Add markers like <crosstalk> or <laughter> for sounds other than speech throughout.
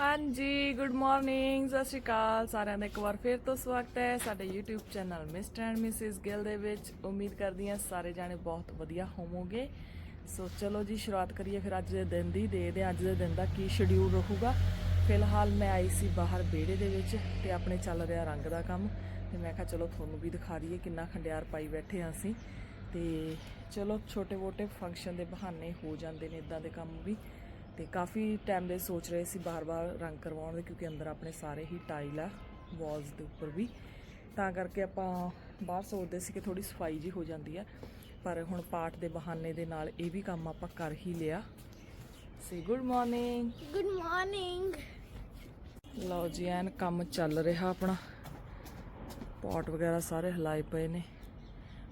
ਹਾਂਜੀ good morning ਸਤਿ ਸ਼੍ਰੀ ਅਕਾਲ ਸਾਰਿਆਂ ਦਾ ਇੱਕ ਵਾਰ ਫੇਰ ਤੋਂ ਸਵਾਗਤ ਹੈ ਸਾਡੇ YouTube channel mister and missus Gill ਦੇ ਵਿੱਚ। ਉਮੀਦ ਕਰਦੀ ਹਾਂ ਸਾਰੇ ਜਾਣੇ ਬਹੁਤ ਵਧੀਆ ਹੋਵੋਗੇ। ਸੋ ਚਲੋ ਜੀ, ਸ਼ੁਰੂਆਤ ਕਰੀਏ ਫਿਰ ਅੱਜ ਦੇ ਦਿਨ ਦੀ। ਦੇ ਦੇ ਅੱਜ ਦੇ ਦਿਨ ਦਾ ਕੀ ਸ਼ਡਿਊਲ ਰਹੂਗਾ। ਫਿਲਹਾਲ ਮੈਂ ਆਈ ਸੀ ਬਾਹਰ ਵਿਹੜੇ ਦੇ ਵਿੱਚ ਤੇ ਆਪਣੇ ਚੱਲ ਰਿਹਾ ਰੰਗ ਦਾ ਕੰਮ। ਤੇ ਮੈਂ ਕਿਹਾ ਚਲੋ ਤੁਹਾਨੂੰ ਵੀ ਦਿਖਾ ਦਈਏ ਕਿੰਨਾ ਖੰਡਿਆਰ ਪਾਈ ਬੈਠੇ ਹਾਂ ਅਸੀਂ। ਤੇ ਚਲੋ ਛੋਟੇ-ਮੋਟੇ ਫੰਕਸ਼ਨ ਦੇ ਬਹਾਨੇ ਹੋ ਜਾਂਦੇ ਨੇ ਇਦਾਂ ਦੇ ਕੰਮ ਵੀ। ਤੇ ਕਾਫੀ ਟਾਈਮ ਦੇ ਸੋਚ ਰਹੇ ਸੀ ਬਾਰ-ਬਾਰ ਰੰਗ ਕਰਵਾਉਣ ਦੇ ਕਿਉਂਕਿ ਅੰਦਰ ਆਪਣੇ ਸਾਰੇ ਹੀ ਟਾਈਲ ਆ ਵਾਲਸ ਦੇ ਉੱਪਰ ਵੀ। ਤਾਂ ਕਰਕੇ ਆਪਾਂ ਬਾਹਰ ਸੋਚਦੇ ਸੀ ਕਿ ਥੋੜੀ ਸਫ਼ਾਈ ਜੀ ਹੋ ਜਾਂਦੀ ਆ ਪਰ ਹੁਣ ਪਾਠ ਦੇ ਬਹਾਨੇ ਦੇ ਨਾਲ ਇਹ ਵੀ ਕੰਮ ਆਪਾਂ ਕਰ ਹੀ ਲਿਆ। Say good morning good morning ਲਓ ਜੀ ਐਨ ਕੰਮ ਚੱਲ ਰਿਹਾ ਆਪਣਾ। ਪੌਟ ਵਗੈਰਾ ਸਾਰੇ ਹਲਾਏ ਪਏ ਨੇ।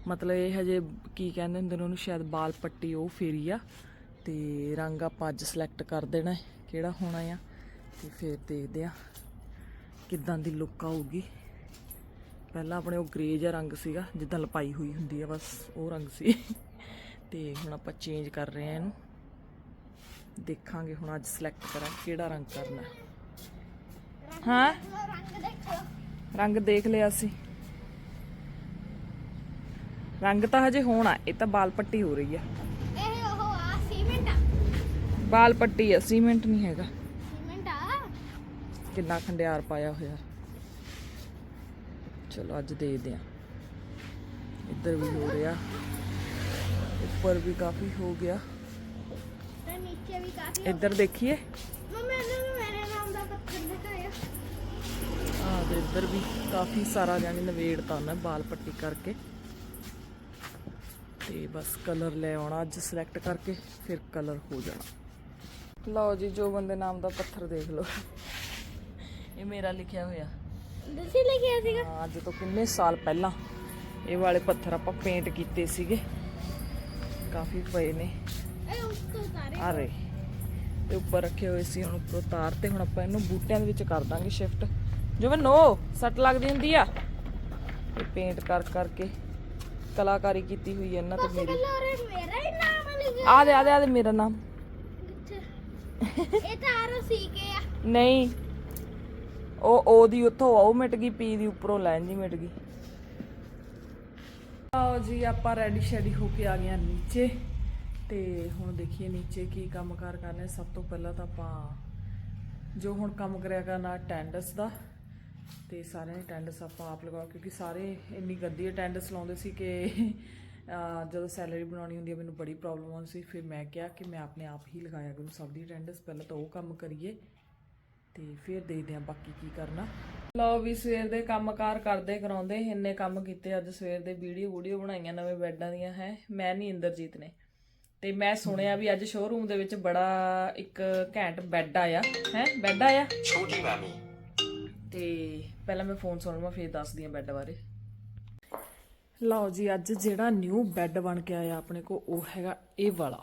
ਮਤਲਬ ਇਹ ਹਜੇ ਕੀ ਕਹਿੰਦੇ ਹੁੰਦੇ ਨੇ ਉਹਨੂੰ ਸ਼ਾਇਦ ਬਾਲ ਪੱਟੀ ਉਹ ਫੇਰੀ ਆ। ਤੇ ਰੰਗ ਆਪਾਂ ਅੱਜ ਸਿਲੈਕਟ ਕਰ ਦੇਣਾ ਕਿਹੜਾ ਹੋਣਾ ਆ, ਤੇ ਫਿਰ ਦੇਖਦੇ ਆ ਕਿੱਦਾਂ ਦੀ ਲੁੱਕ ਆਊਗੀ। ਪਹਿਲਾਂ ਆਪਣੇ ਉਹ ਗ੍ਰੇ ਜਿਹਾ ਰੰਗ ਸੀਗਾ, ਜਿੱਦਾਂ ਲਪਾਈ ਹੋਈ ਹੁੰਦੀ ਆ, ਬਸ ਉਹ ਰੰਗ ਸੀ। ਤੇ ਹੁਣ ਆਪਾਂ ਚੇਂਜ ਕਰ ਰਹੇ ਆ ਇਹਨੂੰ। ਦੇਖਾਂਗੇ ਹੁਣ ਅੱਜ ਸਿਲੈਕਟ ਕਰਾਂ, ਕਿਹੜਾ ਰੰਗ ਕਰਨਾ ਹਾਂ। ਰੰਗ ਰੰਗ ਦੇਖ ਲਿਆ ਸੀ। ਰੰਗ ਤਾਂ ਹਜੇ ਹੋਣਾ, ਇਹ ਤਾਂ ਬਾਲ ਪੱਟੀ ਹੋ ਰਹੀ ਆ ਇਹ ਉਹ ਆ ਸੀਮੈਂਟ ਆ ਬਾਲ ਪੱਟੀ ਆ ਸੀਮੈਂਟ ਨਹੀਂ ਹੈਗਾ ਸੀਮੈਂਟ ਆ ਕਿੰਨਾ ਖੰਡਿਆਰ ਪਾਇਆ ਹੋਇਆ ਚਲੋ ਅੱਜ ਦੇਖਦੇ ਆ ਇੱਧਰ ਵੀ ਹੋ ਰਿਹਾ ਉੱਪਰ ਵੀ ਕਾਫੀ ਹੋ ਗਿਆ ਤੇ ਨੀਚੇ ਵੀ ਕਾਫੀ ਇੱਧਰ ਦੇਖੀਏ ਮੰਮੀ ਇਹਨੂੰ ਵੀ ਮੇਰੇ ਨਾਮ ਦਾ ਪੱਥਰ ਦਿਖਾਇਆ ਆ ਦੇ ਇੱਧਰ ਵੀ ਕਾਫੀ ਸਾਰਾ ਜਾਨੀ ਨਵੇੜਤਾ ਉਹਨੇ ਬਾਲ ਪੱਟੀ ਕਰਕੇ ਤੇ ਬਸ ਕਲਰ ਲੈ ਆਉਣਾ ਅੱਜ ਸਿਲੈਕਟ ਕਰਕੇ ਫਿਰ ਕਲਰ ਹੋ ਜਾਣਾ ਲਓ ਜੀ ਜੋ ਬੰਦੇ ਨਾਮ ਦਾ ਪੱਥਰ ਦੇਖ ਲਓ। ਇਹ ਮੇਰਾ ਲਿਖਿਆ ਹੋਇਆ। ਤੁਸੀਂ ਲਿਖਿਆ ਸੀਗਾ? ਹਾਂ, ਅੱਜ ਤੋਂ ਕਿੰਨੇ ਸਾਲ ਪਹਿਲਾਂ ਇਹ ਵਾਲੇ ਪੱਥਰ ਆਪਾਂ ਪੇਂਟ ਕੀਤੇ ਸੀਗੇ। ਕਾਫੀ ਪਏ ਨੇ। ਇਹ ਉਸ ਤੋਂ ਸਾਰੇ ਆਰੇ ਤੇ ਉੱਪਰ ਰੱਖੇ ਹੋਏ ਸੀ ਹੁਣ ਉੱਪਰ ਉਤਾਰ ਤੇ ਹੁਣ ਆਪਾਂ ਇਹਨੂੰ ਬੂਟਿਆਂ ਦੇ ਵਿੱਚ ਕਰ ਦਾਂਗੇ ਸ਼ਿਫਟ ਜਿਵੇਂ ਨੋ ਸੱਟ ਲੱਗਦੀ ਹੁੰਦੀ ਆ। ਇਹ ਪੇਂਟ ਕਰ ਕਰਕੇ ਕਲਾਕਾਰੀ ਕੀਤੀ ਹੋਈ ਹੈ ਇਹਨਾਂ ਤੇ ਮੇਰੀ। ਮੇਰਾ ਹੀ ਨਾਮ ਲਿਖਿਆ। ਆ ਦੇ ਆ ਦੇ ਆ ਦੇ ਮੇਰਾ ਨਾਮ। ਇਹ ਤਾਂ ਆਰ ਸੀ ਕੇ ਆ। ਨਹੀਂ। ਉਹ ਉਹ ਦੀ ਉੱਥੋਂ, ਉਹ ਮਿਟ ਗਈ, ਪੀ ਦੀ ਉੱਪਰੋਂ ਲਾਈਨ ਜੀ ਮਿਟ ਗਈ। ਆਓ ਜੀ, ਆਪਾਂ ਰੈਡੀ ਸ਼ੈਡੀ ਹੋ ਕੇ ਆ ਗਏ ਆ ਨੀਚੇ। ਤੇ ਹੁਣ ਦੇਖੀਏ ਨੀਚੇ ਕੀ ਕੰਮ ਕਾਰ ਕਰਨੇ ਸਭ ਤੋਂ ਪਹਿਲਾਂ ਤਾਂ ਆਪਾਂ ਜੋ ਹੁਣ ਕੰਮ ਕਰਿਆ ਕਰਨਾ ਅਟੈਂਡੈਂਸ ਦਾ। ਤੇ ਸਾਰਿਆਂ ਨੇ ਅਟੈਂਡੈਂਸ ਆਪਾਂ ਆਪ ਲਗਾਓ, ਕਿਉਂਕਿ ਸਾਰੇ ਇੰਨੀ ਗੰਦੀ ਅਟੈਂਡੈਂਸ ਲਾਉਂਦੇ ਸੀ ਕਿ ਜਦੋਂ ਸੈਲਰੀ ਬਣਾਉਣੀ ਹੁੰਦੀ ਹੈ ਮੈਨੂੰ ਬੜੀ ਪ੍ਰੋਬਲਮ ਆਉਂਦੀ ਸੀ। ਫਿਰ ਮੈਂ ਕਿਹਾ ਕਿ ਮੈਂ ਆਪਣੇ ਆਪ ਹੀ ਲਗਾਇਆ ਕਰੂੰ ਸਭ ਦੀ ਅਟੈਂਡੈਂਸ ਪਹਿਲਾਂ ਤਾਂ ਉਹ ਕੰਮ ਕਰੀਏ ਤੇ ਫਿਰ ਦੇਖਦੇ ਹਾਂ ਬਾਕੀ ਕੀ ਕਰਨਾ। ਲਓ ਵੀ ਸਵੇਰ ਦੇ ਕੰਮਕਾਰ ਕਰਦੇ ਕਰਾਉਂਦੇ ਇੰਨੇ ਕੰਮ ਕੀਤੇ ਅੱਜ ਸਵੇਰ ਦੇ ਵੀਡੀਓ ਵੀਡੀਓ ਬਣਾਈਆਂ ਨਵੇਂ ਬੈੱਡਾਂ ਦੀਆਂ ਹੈ। ਮੈਂ ਨਹੀਂ ਇੰਦਰਜੀਤ ਨੇ। ਤੇ ਮੈਂ ਸੁਣਿਆ ਵੀ ਅੱਜ ਸ਼ੋਰੂਮ ਦੇ ਵਿੱਚ ਬੜਾ ਇੱਕ ਘੈਂਟ ਬੈੱਡ ਆਇਆ ਹੈ। ਬੈੱਡ ਆਇਆ? ਛੋਟੀ ਮਾਮੀ। ਤੇ ਪਹਿਲਾਂ ਮੈਂ ਫੋਨ ਸੁਣਵਾ ਫਿਰ ਦੱਸਦੀ ਹਾਂ ਬੈੱਡ ਬਾਰੇ। ਲਓ ਜੀ, ਅੱਜ ਜਿਹੜਾ ਨਿਊ ਬੈੱਡ ਬਣ ਕੇ ਆਇਆ ਆਪਣੇ ਕੋ ਉਹ ਹੈਗਾ ਇਹ ਵਾਲਾ।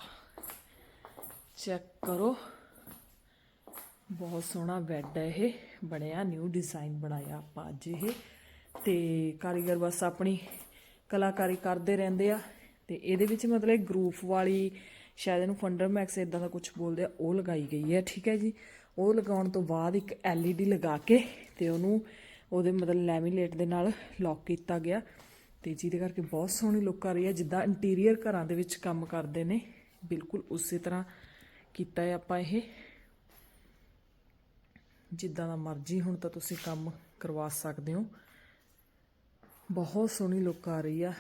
ਚੈੱਕ ਕਰੋ। ਬਹੁਤ ਸੋਹਣਾ ਬੈੱਡ ਹੈ ਇਹ। ਬਣਿਆ ਨਿਊ ਡਿਜ਼ਾਈਨ ਬਣਾਇਆ ਆਪਾਂ ਅੱਜ ਇਹ। ਤੇ ਕਾਰੀਗਰ ਬਸ ਆਪਣੀ ਕਲਾਕਾਰੀ ਕਰਦੇ ਰਹਿੰਦੇ ਆ। ਤੇ ਇਹਦੇ ਵਿੱਚ ਮਤਲਬ ਗਰੂਫ ਵਾਲੀ, ਸ਼ਾਇਦ ਇਹਨੂੰ ਫੰਡਰਮੈਕਸ ਇਦਾਂ ਦਾ ਕੁਝ ਬੋਲਦੇ ਆ, ਉਹ ਲਗਾਈ ਗਈ ਹੈ, ਠੀਕ ਹੈ ਜੀ। ਉਹ ਲਗਾਉਣ ਤੋਂ ਬਾਅਦ ਇੱਕ LED ਲਗਾ ਕੇ ਤੇ ਉਹਨੂੰ ਉਹਦੇ ਮਤਲਬ ਲੈਮੀਨੇਟ ਦੇ ਨਾਲ ਲੌਕ ਕੀਤਾ ਗਿਆ। ਤੇ ਜਿਹਦੇ ਕਰਕੇ ਬਹੁਤ ਸੋਹਣੀ ਲੁੱਕ ਆ ਰਹੀ ਹੈ ਜਿੱਦਾਂ ਇੰਟੀਰੀਅਰ ਘਰਾਂ ਦੇ ਵਿੱਚ ਕੰਮ ਕਰਦੇ ਨੇ। ਬਿਲਕੁਲ ਉਸੇ ਤਰ੍ਹਾਂ ਕੀਤਾ ਹੈ ਆਪਾਂ ਇਹ। ਜਿੱਦਾਂ ਦਾ ਮਰਜ਼ੀ ਹੁਣ ਤਾਂ ਤੁਸੀਂ ਕੰਮ ਕਰਵਾ ਸਕਦੇ ਹੋ। ਬਹੁਤ ਸੋਹਣੀ ਲੁੱਕ ਆ ਰਹੀ ਆ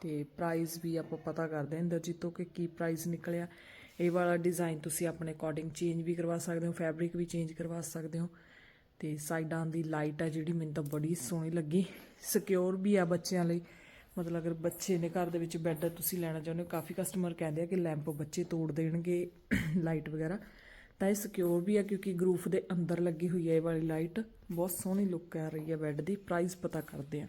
ਤੇ ਪ੍ਰਾਈਸ ਵੀ ਆਪਾਂ ਪਤਾ ਕਰਦੇ ਹਾਂ ਇੰਦਰਜੀਤ ਤੋਂ ਕਿ ਕੀ ਪ੍ਰਾਈਸ ਨਿਕਲਿਆ। ਇਹ ਵਾਲਾ ਡਿਜ਼ਾਈਨ ਤੁਸੀਂ ਆਪਣੇ ਅਕੋਰਡਿੰਗ ਚੇਂਜ ਵੀ ਕਰਵਾ ਸਕਦੇ ਹੋ ਫੈਬਰਿਕ ਵੀ ਚੇਂਜ ਕਰਵਾ ਸਕਦੇ ਹੋ। ਤੇ ਸਾਈਡਾਂ ਦੀ ਲਾਈਟ ਆ ਜਿਹੜੀ ਮੈਨੂੰ ਤਾਂ ਬੜੀ ਸੋਹਣੀ ਲੱਗੀ। ਸਿਕਿਉਰ ਵੀ ਆ ਬੱਚਿਆਂ ਲਈ। ਮਤਲਬ ਅਗਰ ਬੱਚੇ ਨੇ ਘਰ ਦੇ ਵਿੱਚ ਬੈੱਡ ਤੁਸੀਂ ਲੈਣਾ ਚਾਹੁੰਦੇ ਹੋ, ਕਾਫੀ ਕਸਟਮਰ ਕਹਿੰਦੇ ਆ ਕਿ ਲੈਂਪ ਬੱਚੇ ਤੋੜ ਦੇਣਗੇ ਲਾਈਟ ਵਗੈਰਾ। ਤਾਂ ਇਹ ਸਿਕਿਉਰ ਵੀ ਆ ਕਿਉਂਕਿ ਗਰੂਫ ਦੇ ਅੰਦਰ ਲੱਗੀ ਹੋਈ ਹੈ ਇਹ ਵਾਲੀ ਲਾਈਟ ਬਹੁਤ ਸੋਹਣੀ ਲੁੱਕ ਆ ਰਹੀ ਹੈ ਬੈੱਡ ਦੀ ਪ੍ਰਾਈਸ ਪਤਾ ਕਰਦੇ ਆ।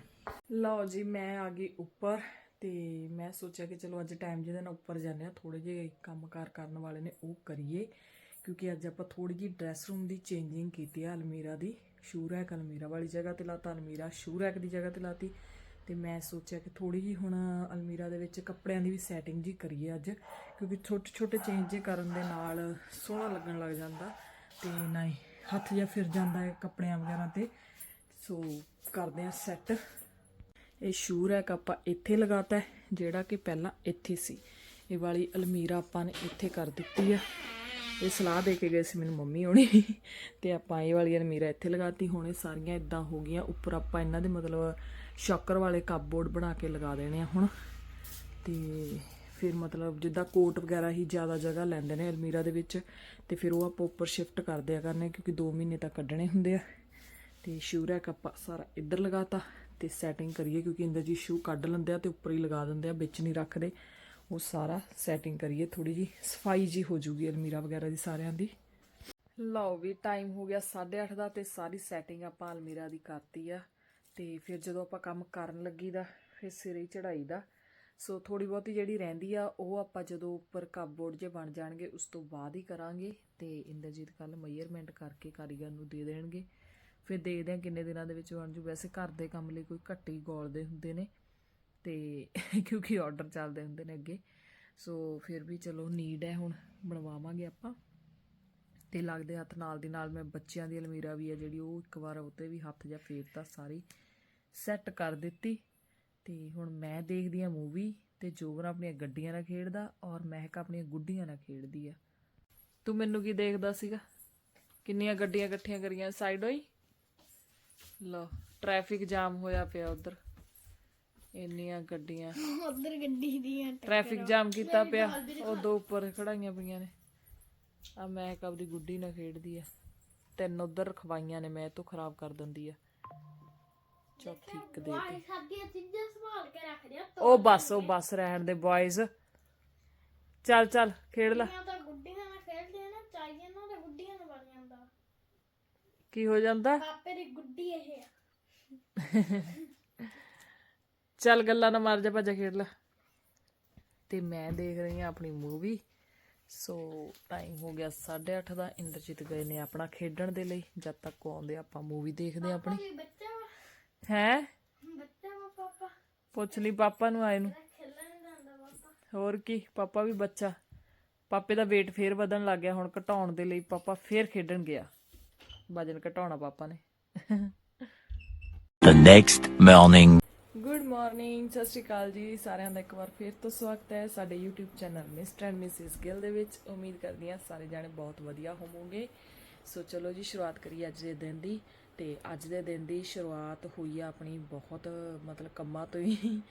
ਲਓ ਜੀ, ਮੈਂ ਆ ਗਈ ਉੱਪਰ ਤੇ ਮੈਂ ਸੋਚਿਆ ਕਿ ਚਲੋ ਅੱਜ ਟਾਈਮ ਜਿਹਦੇ ਨਾਲ ਉੱਪਰ ਜਾਂਦੇ ਆ ਥੋੜੇ ਜਿਹੇ ਕੰਮਕਾਰ ਕਰਨ ਵਾਲੇ ਨੇ ਉਹ ਕਰੀਏ। ਕਿਉਂਕਿ ਅੱਜ ਆਪਾਂ ਥੋੜੀ ਜਿਹੀ ਡਰੈਸ ਰੂਮ ਦੀ ਚੇਂਜਿੰਗ ਕੀਤੀ ਆ ਅਲਮੀਰਾ ਦੀ ਸ਼ੂ ਰੈਕ ਅਲਮੀਰਾ ਵਾਲੀ ਜਗ੍ਹਾ ਤੇ ਲਾਤਾ, ਅਲਮੀਰਾ ਸ਼ੂ ਰੈਕ ਦੀ ਜਗ੍ਹਾ ਤੇ ਲਾਤੀ ਤੇ ਮੈਂ ਸੋਚਿਆ ਕਿ ਥੋੜੀ ਜਿਹੀ ਹੁਣ ਅਲਮੀਰਾ ਦੇ ਵਿੱਚ ਕੱਪੜਿਆਂ ਦੀ ਵੀ ਸੈਟਿੰਗ ਜੀ ਕਰੀਏ ਅੱਜ, ਕਿਉਂਕਿ ਛੋਟੇ ਛੋਟੇ ਚੇਂਜ ਕਰਨ ਦੇ ਨਾਲ ਸੋਹਣਾ ਲੱਗਣ ਲੱਗ ਜਾਂਦਾ ਤੇ ਨਹੀਂ ਹੱਥ ਜਾਂ ਫਿਰ ਜਾਂਦਾ ਹੈ ਕੱਪੜਿਆਂ ਵਗੈਰਾ ਤੇ, ਸੋ ਕਰਦੇ ਆ ਸੈੱਟ ਇਹ ਸ਼ੂ ਰੈਕ ਆਪਾਂ ਇੱਥੇ ਲਗਾਤਾ ਹੈ, ਜਿਹੜਾ ਕਿ ਪਹਿਲਾਂ ਇੱਥੇ ਸੀ। ਇਹ ਵਾਲੀ ਅਲਮੀਰਾ ਆਪਾਂ ਨੇ ਇੱਥੇ ਕਰ ਦਿੱਤੀ ਆ ਇਹ ਸਲਾਹ ਦੇ ਕੇ ਗਏ ਸੀ ਮੈਨੂੰ ਮੰਮੀ ਹੋਣੀ ਤੇ ਆਪਾਂ ਇਹ ਵਾਲੀ ਅਲਮੀਰਾ ਇੱਥੇ ਲਗਾਤੀ, ਹੁਣ ਇਹ ਸਾਰੀਆਂ ਇਦਾਂ ਹੋ ਗਈਆਂ, ਉੱਪਰ ਆਪਾਂ ਇਹਨਾਂ ਦੇ ਮਤਲਬ ਸ਼ੌਕਰ ਵਾਲੇ ਕੱਪਬੋਰਡ ਬਣਾ ਕੇ ਲਗਾ ਦੇਣੇ ਆ ਹੁਣ। ਤੇ ਫਿਰ ਮਤਲਬ ਜਿੱਦਾਂ ਕੋਟ ਵਗੈਰਾ ਹੀ ਜ਼ਿਆਦਾ ਜਗ੍ਹਾ ਲੈਂਦੇ ਨੇ ਅਲਮੀਰਾ ਦੇ ਵਿੱਚ, ਤੇ ਫਿਰ ਉਹ ਆਪਾਂ ਉੱਪਰ ਸ਼ਿਫਟ ਕਰਦੇ ਦਿਆ ਕਰਨੇ, ਕਿਉਂਕਿ 2 ਮਹੀਨੇ ਤੱਕ ਕੱਢਣੇ ਹੁੰਦੇ ਆ। ਤੇ ਸ਼ੂ ਰੈਕ ਆਪਾਂ ਸਾਰਾ ਇੱਧਰ ਲਗਾਤਾ, ਤੇ ਸੈਟਿੰਗ ਕਰੀਏ, ਕਿਉਂਕਿ ਇੰਦਰ ਜੀ ਸ਼ੂ ਕੱਢ ਲੈਂਦੇ ਆ ਤੇ ਉੱਪਰ ਹੀ ਲਗਾ ਦਿੰਦੇ ਆ, ਵਿੱਚ ਨਹੀਂ ਰੱਖਦੇ। ਉਹ ਸਾਰਾ ਸੈਟਿੰਗ ਕਰੀਏ ਥੋੜੀ ਜੀ ਸਫ਼ਾਈ ਜੀ ਹੋ ਜੂਗੀ ਅਲਮੀਰਾ ਵਗੈਰਾ ਦੀ ਸਾਰਿਆਂ ਦੀ। ਲਓ ਵੀ ਟਾਈਮ ਹੋ ਗਿਆ 8:30 ਦਾ ਤੇ ਸਾਰੀ ਸੈਟਿੰਗ ਆਪਾਂ ਅਲਮੀਰਾ ਦੀ ਕਰਤੀ ਆ। ਤੇ ਫਿਰ ਜਦੋਂ ਆਪਾਂ ਕੰਮ ਕਰਨ ਲੱਗੀ ਦਾ, ਫਿਰ ਸਿਰੇ ਹੀ ਚੜਾਈ ਦਾ। ਸੋ ਥੋੜੀ ਬਹੁਤੀ ਜਿਹੜੀ ਰਹਿੰਦੀ ਆ, ਉਹ ਆਪਾਂ ਜਦੋਂ ਉੱਪਰ ਕਪਬੋਰਡ ਜੇ ਬਣ ਜਾਣਗੇ, ਉਸ ਤੋਂ ਬਾਅਦ ਹੀ ਕਰਾਂਗੇ। ਤੇ ਇੰਦਰਜੀਤ ਕੱਲ ਮੈਜ਼ਰਮੈਂਟ ਕਰਕੇ ਕਾਰੀਗਰ ਨੂੰ ਦੇ ਦੇਣਗੇ। ਫਿਰ ਦੇਖਦੇ ਹਾਂ ਕਿੰਨੇ ਦਿਨਾਂ ਦੇ ਵਿੱਚ ਬਣ ਜੂ। ਵੈਸੇ ਘਰ ਦੇ ਕੰਮ ਲਈ ਕੋਈ ਘੱਟੀ ਗੋਲਦੇ ਹੁੰਦੇ ਨੇ। ਤੇ <laughs> ਕਿਉਂਕਿ ਆਰਡਰ ਚੱਲਦੇ ਹੁੰਦੇ ਨੇ ਅੱਗੇ। ਸੋ ਫਿਰ ਵੀ ਚਲੋ ਨੀਡ ਹੈ ਹੁਣ, ਬਣਵਾਵਾਂਗੇ ਆਪਾਂ। ਤੇ ਲੱਗਦੇ ਹੱਥ ਨਾਲ ਦੀ ਨਾਲ ਮੈਂ ਬੱਚਿਆਂ ਦੀ ਅਲਮੀਰਾ ਵੀ ਹੈ ਜਿਹੜੀ ਉਹ ਇੱਕ ਵਾਰ ਉੱਤੇ ਵੀ ਹੱਥ ਜਾਂ ਫੇਰਤਾ ਸਾਰੀ ਸੈੱਟ ਕਰ ਦਿੱਤੀ। ਤੇ ਹੁਣ ਮੈਂ ਦੇਖਦੀ ਆ ਮੂਵੀ ਤੇ ਜੋਬਨ ਆਪਣੀਆਂ ਗੱਡੀਆਂ ਨਾਲ ਖੇਡਦਾ ਔਰ ਮਹਿਕ ਆਪਣੀਆਂ ਗੁੱਡੀਆਂ ਨਾਲ ਖੇਡਦੀ ਆ। ਤੂੰ ਮੈਨੂੰ ਕੀ ਦੇਖਦਾ ਸੀਗਾ? ਕਿੰਨੀਆਂ ਗੱਡੀਆਂ ਇਕੱਠੀਆਂ ਕਰੀਆਂ ਸਾਈਡ ਹੋਈ? ਲੋ ਟ੍ਰੈਫਿਕ ਜਾਮ ਹੋਇਆ ਪਿਆ ਉਧਰ। ਇੰਨੀਆਂ ਗੱਡੀਆਂ। ਉਧਰ ਗੱਡੀ ਦੀਆਂ ਟ੍ਰੈਫਿਕ ਜਾਮ ਕੀਤਾ ਪਿਆ। ਉਹ ਦੋ ਉੱਪਰ ਖੜਾਈਆਂ ਪਈਆਂ ਨੇ। ਆ ਮੈਂ ਆਪਦੀ ਗੁੱਡੀ ਨਾਲ ਖੇਡਦੀ ਆ। ਤਿੰਨ ਉਧਰ ਰਖਵਾਈਆਂ ਨੇ ਮੈਂ ਤੋਂ ਖਰਾਬ ਕਰ ਦਿੰਦੀ ਆ। ਚੌਥੀ ਇੱਕ ਦੇ ਆਹ ਸਾਡੀਆਂ ਚੀਜ਼ਾਂ ਸੰਭਾਲ ਕੇ ਰੱਖਦੇ ਆ ਉਹ ਬਸ ਉਹ ਬਸ ਰਹਿਣ ਦੇ ਬॉयਜ਼ ਚੱਲ ਚੱਲ ਖੇਡ ਲੈ। ਤੋੜੀਆਂ ਤਾਂ ਗੁੱਡੀਆਂ ਨਾਲ ਖੇਡਦੇ ਆ ਨਾ ਚਾਹੀਏ ਨਾ ਤੇ ਗੁੱਡੀਆਂ ਨਾਲ ਬਣ ਜਾਂਦਾ। ਕੀ ਹੋ ਜਾਂਦਾ? ਪਾਪੇ ਦੀ ਗੁੱਡੀ ਇਹ ਆ। <laughs> ਚੱਲ ਗੱਲਾਂ ਨਾ ਮਾਰ ਜਾ ਭੱਜਾ ਖੇਡ ਲੈ। ਤੇ ਮੈਂ ਦੇਖ ਰਹੀ ਹਾਂ ਆਪਣੀ ਮੂਵੀ। ਸੋ ਟਾਈਮ ਹੋ ਗਿਆ 8:30 ਦਾ। ਇੰਦਰਜੀਤ ਗਏ ਨੇ ਆਪਣਾ ਖੇਡਣ ਦੇ ਲਈ। ਜਦ ਤੱਕ ਉਹ ਆਉਂਦੇ ਆਪਾਂ ਮੂਵੀ ਦੇਖਦੇ ਹਾਂ ਆਪਣੀ। ਹੈ? ਪਾਪਾ ਪੁੱਛ ਲਈ ਪਾਪਾ ਨੂੰ ਆਏ ਨੂੰ। ਹੋਰ ਕੀ? ਪਾਪਾ ਵੀ ਬੱਚਾ। ਪਾਪੇ ਦਾ weight ਫੇਰ ਵਧਣ ਲੱਗ ਗਿਆ। ਹੁਣ ਘਟਾਉਣ ਦੇ ਲਈ ਪਾਪਾ ਫੇਰ ਖੇਡਣ ਗਿਆ। ਵਜਨ ਘਟਾਉਣਾ ਪਾਪਾ ਨੇ। The next morning. Good morning ਸਤਿ ਸ਼੍ਰੀ ਅਕਾਲ ਜੀ, ਸਾਰਿਆਂ ਦਾ ਇੱਕ ਵਾਰ ਫੇਰ ਤੋਂ ਸਵਾਗਤ ਹੈ ਸਾਡੇ YouTube channel mister and missus Gill ਦੇ ਵਿੱਚ। ਉਮੀਦ ਕਰਦੀ ਹਾਂ ਸਾਰੇ ਜਾਣੇ ਬਹੁਤ ਵਧੀਆ ਹੋਵੋਗੇ। ਸੋ ਚਲੋ ਜੀ, ਸ਼ੁਰੂਆਤ ਕਰੀਏ ਅੱਜ ਦੇ ਦਿਨ ਦੀ। ਤੇ ਅੱਜ ਦੇ ਦਿਨ ਦੀ ਸ਼ੁਰੂਆਤ ਹੋਈ ਆ ਆਪਣੀ ਬਹੁਤ, ਮਤਲਬ ਕੰਮਾਂ ਤੋਂ ਹੀ,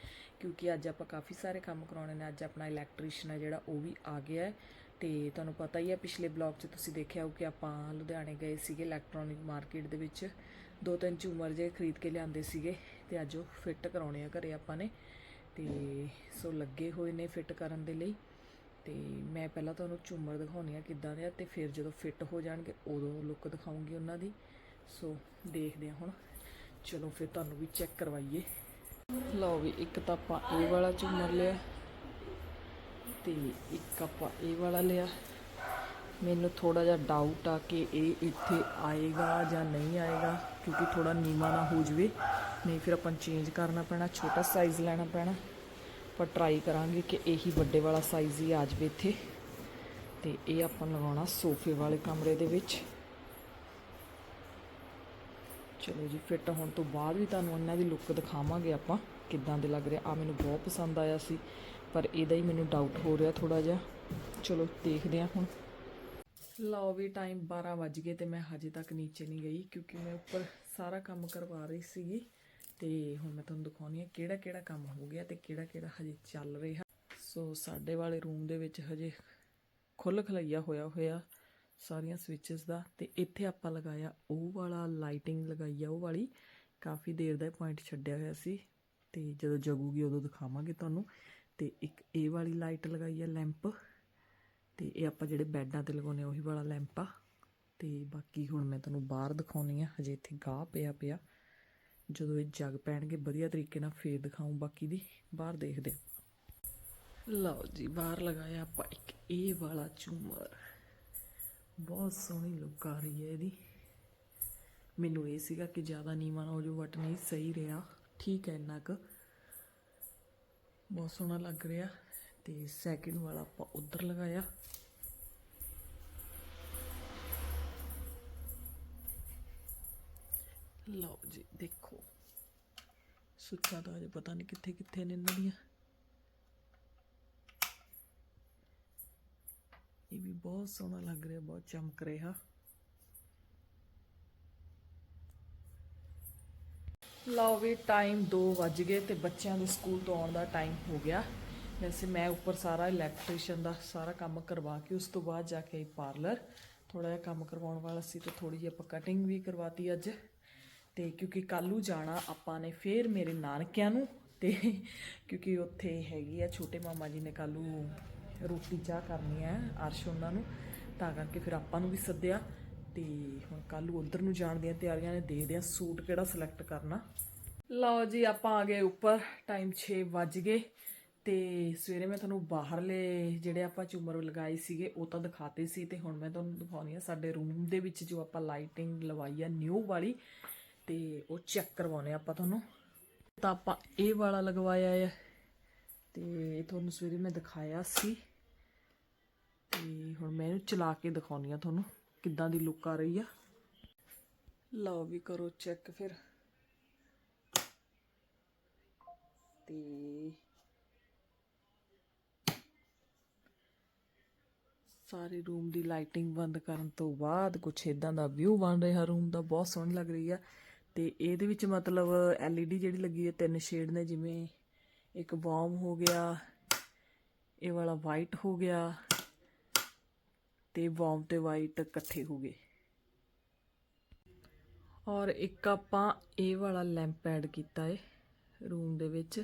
ਕਿਉਂਕਿ ਅੱਜ ਆਪਾਂ ਕਾਫੀ ਸਾਰੇ ਕੰਮ ਕਰਾਉਣੇ ਨੇ। ਅੱਜ ਆਪਣਾ ਇਲੈਕਟ੍ਰੀਸ਼ੀਅਨ ਹੈ ਜਿਹੜਾ, ਉਹ ਵੀ ਆ ਗਿਆ ਹੈ। ਤੇ ਤੁਹਾਨੂੰ ਪਤਾ ਹੀ ਹੈ, ਪਿਛਲੇ ਬਲੌਗ 'ਚ ਤੁਸੀਂ ਦੇਖਿਆ ਹੋ ਕਿ ਆਪਾਂ ਲੁਧਿਆਣੇ ਗਏ ਸੀਗੇ ਇਲੈਕਟ੍ਰੋਨਿਕ ਮਾਰਕੀਟ ਦੇ ਵਿੱਚ। ਦੋ ਤਿੰਨ ਝੂਮਰ ਜੇ ਖਰੀਦ ਕੇ ਲਿਆਂਦੇ ਸੀਗੇ। ਤੇ ਅੱਜ ਉਹ ਫਿੱਟ ਕਰਾਉਣੇ ਆ ਘਰੇ ਆਪਾਂ ਨੇ। ਤੇ ਸੋ ਲੱਗੇ ਹੋਏ ਨੇ ਫਿੱਟ ਕਰਨ ਦੇ ਲਈ। ਤੇ ਮੈਂ ਪਹਿਲਾਂ ਤੁਹਾਨੂੰ ਝੂਮਰ ਦਿਖਾਉਣੀ ਆ ਕਿੱਦਾਂ ਦੇ ਆ ਤੇ ਫਿਰ ਜਦੋਂ ਫਿੱਟ ਹੋ ਜਾਣਗੇ ਉਦੋਂ ਲੁੱਕ ਦਿਖਾਉਂਗੀ ਉਹਨਾਂ ਦੀ। ਸੋ ਦੇਖਦੇ ਆ ਹੁਣ। ਚਲੋ ਫਿਰ ਤੁਹਾਨੂੰ ਵੀ ਚੈੱਕ ਕਰਵਾਈਏ। ਲਓ ਵੀ ਇੱਕ ਤਾਂ ਆਪਾਂ ਇਹ ਵਾਲਾ ਝੂਮਰ ਲਿਆ ਤੇ ਇੱਕ ਆਪਾਂ ਇਹ ਵਾਲਾ ਲਿਆ। ਮੈਨੂੰ ਥੋੜਾ ਜਿਹਾ ਡਾਊਟ ਆ ਕਿ ਇਹ ਇੱਥੇ ਆਏਗਾ ਜਾਂ ਨਹੀਂ ਆਏਗਾ, ਕਿਉਂਕਿ ਥੋੜਾ ਨੀਵਾ ਨਾ ਹੋ ਜਵੇ। ਨਹੀਂ, ਫਿਰ ਆਪਾਂ ਚੇਂਜ ਕਰਨਾ ਪੈਣਾ, ਛੋਟਾ ਸਾਈਜ਼ ਲੈਣਾ ਪੈਣਾ। ਪਰ ਟਰਾਈ ਕਰਾਂਗੇ ਕਿ ਇਹੀ ਵੱਡੇ ਵਾਲਾ ਸਾਈਜ਼ ਹੀ ਆ ਜਾਵੇ ਇੱਥੇ। ਤੇ ਇਹ ਆਪਾਂ ਲਗਾਉਣਾ ਸੋਫੇ ਵਾਲੇ ਕਮਰੇ ਦੇ ਵਿੱਚ। ਚਲੋ ਜੀ ਫਿੱਟ ਹੋਣ ਤੋਂ ਬਾਅਦ ਵੀ ਤੁਹਾਨੂੰ ਇਹਨਾਂ ਦੀ ਲੁੱਕ ਦਿਖਾਵਾਂਗੇ ਆਪਾਂ, ਕਿੱਦਾਂ ਦੇ ਲੱਗ ਰਿਹਾ। ਆ ਮੈਨੂੰ ਬਹੁਤ ਪਸੰਦ ਆਇਆ ਸੀ, ਪਰ ਇਹਦਾ ਹੀ ਮੈਨੂੰ ਡਾਊਟ ਹੋ ਰਿਹਾ ਥੋੜਾ ਜਿਹਾ। ਚਲੋ, ਦੇਖਦੇ ਹਾਂ ਹੁਣ। ਲਓ ਵੀ ਟਾਈਮ 12 ਵੱਜ ਗਏ ਤੇ ਮੈਂ ਹਜੇ ਤੱਕ ਨੀਚੇ ਨਹੀਂ ਗਈ, ਕਿਉਂਕਿ ਮੈਂ ਉੱਪਰ ਸਾਰਾ ਕੰਮ ਕਰਵਾ ਰਹੀ ਸੀਗੀ। ਤੇ ਹੁਣ ਮੈਂ ਤੁਹਾਨੂੰ ਦਿਖਾਉਣੀ ਹੈ ਕਿਹੜਾ ਕਿਹੜਾ ਕੰਮ ਹੋ ਗਿਆ ਤੇ ਕਿਹੜਾ ਕਿਹੜਾ ਹਜੇ ਚੱਲ ਰਿਹਾ। ਸੋ ਸਾਡੇ ਵਾਲੇ ਰੂਮ ਦੇ ਵਿੱਚ ਹਜੇ ਖੁੱਲ ਖਲਈਆ ਹੋਇਆ ਹੋਇਆ ਸਾਰੀਆਂ ਸਵਿਚਸ ਦਾ ਤੇ ਇੱਥੇ ਆਪਾਂ ਲਗਾਇਆ ਉਹ ਵਾਲਾ ਲਾਈਟਿੰਗ ਲਗਾਈ ਆ, ਉਹ ਵਾਲੀ। ਕਾਫੀ ਦੇਰ ਦਾ ਪੁਆਇੰਟ ਛੱਡਿਆ ਹੋਇਆ ਸੀ ਤੇ ਜਦੋਂ ਜਗੂਗੀ ਉਦੋਂ ਦਿਖਾਵਾਂਗੇ ਤੁਹਾਨੂੰ। ਤੇ ਇੱਕ ਇਹ ਵਾਲੀ ਲਾਈਟ ਲਗਾਈ ਆ ਲੈਂਪ ਤੇ ਇਹ ਆਪਾਂ ਜਿਹੜੇ ਬੈੱਡਾਂ ਤੇ ਲਗਾਉਨੇ ਆ, ਉਹੀ ਵਾਲਾ ਲੈਂਪ ਆ। ਤੇ ਬਾਕੀ ਹੁਣ ਮੈਂ ਤੁਹਾਨੂੰ ਬਾਹਰ ਦਿਖਾਉਣੀ ਆ, ਹਜੇ ਇੱਥੇ ਗਾਹ ਪਿਆ ਪਿਆ। ਜਦੋਂ ਇਹ ਜਗ ਪੈਣਗੇ, ਵਧੀਆ ਤਰੀਕੇ ਨਾਲ ਫੇਰ ਦਿਖਾਉਂ ਬਾਕੀ ਦੀ ਬਾਹਰ ਦੇਖਦੇ ਹਾਂ। ਲਓ ਜੀ, ਬਾਹਰ ਲਗਾਇਆ ਆਪਾਂ ਇੱਕ ਇਹ ਵਾਲਾ ਝੂਮਰ। ਬਹੁਤ ਸੋਹਣੀ ਲੁੱਕ ਆ ਰਹੀ ਹੈ ਇਹਦੀ। ਮੈਨੂੰ ਇਹ ਸੀਗਾ ਕਿ ਜ਼ਿਆਦਾ ਨੀਵਾਂ ਨਾ ਹੋ ਜੋ ਬਟ ਨਹੀਂ, ਸਹੀ ਰਿਹਾ। ਠੀਕ ਹੈ ਇੰਨਾ ਕੁ। ਬਹੁਤ ਸੋਹਣਾ ਲੱਗ ਰਿਹਾ। ਤੇ ਸੈਕਿੰਡ ਵਾਲਾ ਆਪਾਂ ਉੱਧਰ ਲਗਾਇਆ। ਲਓ ਜੀ, ਦੇਖੋ। ਸੁੱਚਾ ਤਾਂ ਅਜੇ ਪਤਾ ਨਹੀਂ ਕਿੱਥੇ ਕਿੱਥੇ ਨੇ ਇਹਨਾਂ ਦੀਆਂ। ਇਹ ਵੀ ਬਹੁਤ ਸੋਹਣਾ ਲੱਗ ਰਿਹਾ, ਬਹੁਤ ਚਮਕ ਰਿਹਾ। ਲਓ ਵੀ ਟਾਈਮ 2 ਵੱਜ ਗਏ ਤੇ ਬੱਚਿਆਂ ਦੇ ਸਕੂਲ ਤੋਂ ਆਉਣ ਦਾ ਟਾਈਮ ਹੋ ਗਿਆ। ਵੈਸੇ ਮੈਂ ਉੱਪਰ ਸਾਰਾ ਇਲੈਕਟ੍ਰੀਸ਼ੀਅਨ ਦਾ ਸਾਰਾ ਕੰਮ ਕਰਵਾ ਕੇ ਉਸ ਤੋਂ ਬਾਅਦ ਜਾ ਕੇ ਪਾਰਲਰ ਥੋੜਾ ਜਿਹਾ ਕੰਮ ਕਰਵਾਉਣ ਵਾਲਾ ਸੀ ਤੇ ਥੋੜੀ ਜਿਹੀ ਆਪਾਂ ਕਟਿੰਗ ਵੀ ਕਰਵਾਤੀ ਅੱਜ। ਤੇ ਕਿਉਂਕਿ ਕੱਲ੍ਹ ਨੂੰ ਜਾਣਾ ਆਪਾਂ ਨੇ ਫੇਰ ਮੇਰੇ ਨਾਨਕਿਆਂ ਨੂੰ ਤੇ ਕਿਉਂਕਿ ਉੱਥੇ ਹੈਗੀ ਆ, ਛੋਟੇ ਮਾਮਾ ਜੀ ਨੇ ਕੱਲ੍ਹ ਨੂੰ ਰੋਟੀ ਚਾਹ ਕਰਨੀ ਹੈ ਅਰਸ਼ ਉਹਨਾਂ ਨੂੰ, ਤਾਂ ਕਰਕੇ ਫਿਰ ਆਪਾਂ ਨੂੰ ਵੀ ਸੱਦਿਆ ਤੇ ਹੁਣ ਕੱਲ੍ਹ ਨੂੰ ਉਧਰ ਨੂੰ ਜਾਣ ਦੀਆਂ ਤਿਆਰੀਆਂ ਨੇ ਦੇਖਦੇ ਆ ਸੂਟ ਕਿਹੜਾ ਸਿਲੈਕਟ ਕਰਨਾ। ਲਓ ਜੀ, ਆਪਾਂ ਆ ਗਏ ਉੱਪਰ ਟਾਈਮ 6 ਵੱਜ ਗਏ ਤੇ ਸਵੇਰੇ ਮੈਂ ਤੁਹਾਨੂੰ ਬਾਹਰਲੇ ਜਿਹੜੇ ਆਪਾਂ ਝੂਮਰ ਲਗਾਏ ਸੀਗੇ, ਉਹ ਤਾਂ ਦਿਖਾਤੇ ਸੀ ਤੇ ਹੁਣ ਮੈਂ ਤੁਹਾਨੂੰ ਦਿਖਾਉਣੀ ਆ ਸਾਡੇ ਰੂਮ ਦੇ ਵਿੱਚ ਜੋ ਆਪਾਂ ਲਾਈਟਿੰਗ ਲਵਾਈ ਆ ਨਿਊ ਵਾਲੀ ਤੇ ਉਹ ਚੈੱਕ ਕਰਵਾਉਣੇ ਆਪਾਂ ਤੁਹਾਨੂੰ। ਤਾਂ ਆਪਾਂ ਇਹ ਵਾਲਾ ਲਗਵਾਇਆ ਹੈ ਤੇ ਤੁਹਾਨੂੰ ਸਵੇਰੇ ਮੈਂ ਦਿਖਾਇਆ ਸੀ। ਤੇ ਹੁਣ ਮੈਂ ਇਹਨੂੰ ਚਲਾ ਕੇ ਦਿਖਾਉਣੀ ਆ ਤੁਹਾਨੂੰ ਕਿੱਦਾਂ ਦੀ ਲੁੱਕ ਆ ਰਹੀ ਆ। ਲਓ ਵੀ ਕਰੋ ਚੈੱਕ ਫਿਰ। ਤੇ ਸਾਰੇ ਰੂਮ ਦੀ ਲਾਈਟਿੰਗ ਬੰਦ ਕਰਨ ਤੋਂ ਬਾਅਦ ਕੁਝ ਇਦਾਂ ਦਾ ਵਿਊ ਬਣ ਰਿਹਾ ਰੂਮ ਦਾ ਬਹੁਤ ਸੋਹਣੀ ਲੱਗ ਰਹੀ ਆ। ਤੇ ਇਹਦੇ ਵਿੱਚ ਮਤਲਬ LED ਜਿਹੜੀ ਲੱਗੀ ਹੈ ਤਿੰਨ ਸ਼ੇਡ ਨੇ, ਜਿਵੇਂ ਇੱਕ ਵਾਰਮ ਹੋ ਗਿਆ, ਇਹ ਵਾਲਾ ਵਾਈਟ ਹੋ ਗਿਆ ਤੇ ਵਾਰਮ ਤੇ ਵਾਈਟ ਇਕੱਠੇ ਹੋ ਗਏ। ਔਰ ਇੱਕ ਆਪਾਂ ਇਹ ਵਾਲਾ ਲੈਂਪ ਐਡ ਕੀਤਾ ਹੈ ਰੂਮ ਦੇ ਵਿੱਚ।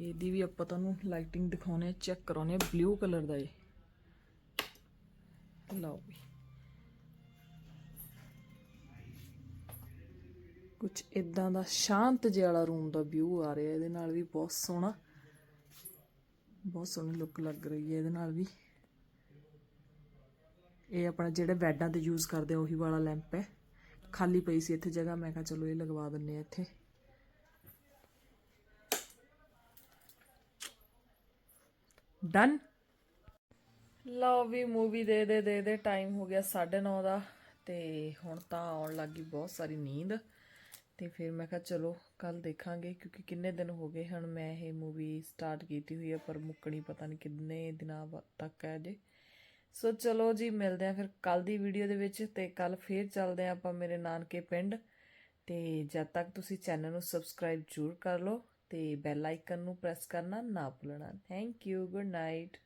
ਇਹਦੀ ਵੀ ਆਪਾਂ ਤੁਹਾਨੂੰ ਲਾਈਟਿੰਗ ਦਿਖਾਉਣੇ ਚੈੱਕ ਕਰਾਉਣੇ ਬਲੂ ਕਲਰ ਦਾ ਏ। ਲਓ ਵੀ। ਕੁਝ ਇਦਾਂ ਦਾ ਸ਼ਾਂਤ ਜਿਹਾ ਵਾਲਾ ਰੂਮ ਦਾ ਵਿਊ ਆ ਰਿਹਾ, ਇਹਦੇ ਨਾਲ ਵੀ ਬਹੁਤ ਸੋਹਣਾ, ਬਹੁਤ ਸੋਹਣੀ ਲੁੱਕ ਲੱਗ ਰਹੀ ਹੈ ਇਹਦੇ ਨਾਲ ਵੀ। ਇਹ ਆਪਣਾ ਜਿਹੜੇ ਬੈੱਡਾਂ ਤੇ ਯੂਜ਼ ਕਰਦੇ ਆ, ਉਹੀ ਵਾਲਾ ਲੈਂਪ ਹੈ। ਖਾਲੀ ਪਈ ਸੀ ਇੱਥੇ ਜਗ੍ਹਾ, ਮੈਂ ਕਿਹਾ ਚਲੋ ਇਹ ਲਗਵਾ ਦਿੰਨੇ ਆ ਇੱਥੇ। ਡਨ ਲਓ ਵੀ ਮੂਵੀ ਦੇ ਦੇ ਦੇ ਦੇ ਟਾਈਮ ਹੋ ਗਿਆ 9:30 ਦਾ, ਤੇ ਹੁਣ ਤਾਂ ਆਉਣ ਲੱਗੀ ਬਹੁਤ ਸਾਰੀ ਨੀਂਦ। ਤੇ ਫਿਰ ਮੈਂ ਕਿਹਾ ਚਲੋ ਕੱਲ ਦੇਖਾਂਗੇ ਕਿਉਂਕਿ ਕਿੰਨੇ ਦਿਨ ਹੋ ਗਏ ਹੁਣ ਮੈਂ ਇਹ ਮੂਵੀ ਸਟਾਰਟ ਕੀਤੀ ਹੋਈ ਹੈ ਪਰ ਮੁੱਕਣੀ ਪਤਾ ਨਹੀਂ ਕਿੰਨੇ ਦਿਨਾਂ ਬਾ- ਤੱਕ ਹੈ ਜੇ ਸੋ ਚਲੋ ਜੀ, ਮਿਲਦੇ ਆ ਫਿਰ ਕੱਲ ਦੀ ਵੀਡੀਓ ਦੇ ਵਿੱਚ ਤੇ ਕੱਲ ਫੇਰ ਚੱਲਦੇ ਆ ਆਪਾਂ ਮੇਰੇ ਨਾਨਕੇ ਪਿੰਡ। ਤੇ ਜਦ ਤੱਕ ਤੁਸੀਂ ਚੈਨਲ ਨੂੰ ਸਬਸਕ੍ਰਾਈਬ ਜ਼ਰੂਰ ਕਰ ਲਓ ਤੇ ਬੈਲ ਆਈਕਨ ਨੂੰ ਪ੍ਰੈਸ ਕਰਨਾ ਨਾ ਭੁੱਲਣਾ। Thank you good night